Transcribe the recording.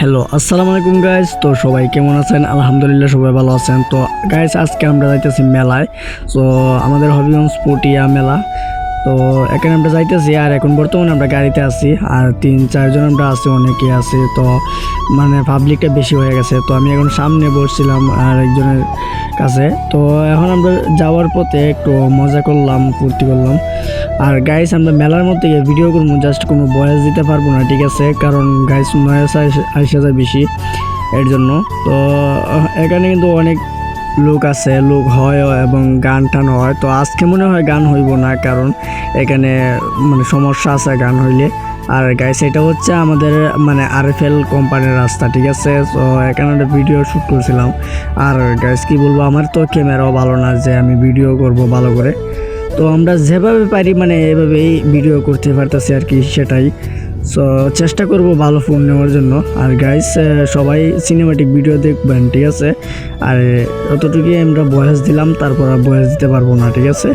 Hello আসসালামু আলাইকুম guys তো সবাই কেমন আছেন? আলহামদুলিল্লাহ, সবাই ভালো আছেন। তো গাইজ আজকে আমরা যাইতেছি মেলায়। তো, আমাদের হবিগঞ্জ পটিয়া মেলা। তো, এখানে আমরা যাইতেছি আর এখন বর্তমানে আমরা গাড়িতে আছি। আর তিন, চারজন আমরা আছি, অনেকে আছে। তো মানে পাবলিকটা বেশি হয়ে গেছে। তো, আমি এখন সামনে বসছিলাম আর একজনের কাছে। তো এখন আমরা যাওয়ার পথে একটু মজা করলাম, ফুর্তি করলাম। আর গাইস আমরা মেলার মধ্যে গিয়ে ভিডিও করব জাস্ট কোনো বয়স দিতে পারব না, ঠিক আছে? কারণ গাইস নয়েস আইসা যায় বেশি এর জন্য। তো, এখানে কিন্তু অনেক লোক আছে, লোক হয় এবং গান টান হয়। তো আজকে মনে হয় গান হইব না, কারণ এখানে মানে সমস্যা আছে গান হইলে। আর গাইস এটা হচ্ছে আমাদের মানে আরএফএল কোম্পানির রাস্তা, ঠিক আছে? তো এখানে একটা ভিডিও শ্যুট করছিলাম। আর গাইস কি বলব, আমার তো ক্যামেরাও ভালো না যে আমি ভিডিও করব ভালো করে। তো আমরা যেভাবে পারি মানে এভাবেই ভিডিও করতে পারতেছি আর কি, সেটাই। সো চেষ্টা করব ভালো ফোন নেওয়ার জন্য। আর গাইস সবাই সিনেমাটিক ভিডিও দেখবেন, ঠিক আছে? আর অতটুকুই আমরা বয়স দিলাম, তারপর আর বয়স দিতে পারব না, ঠিক আছে?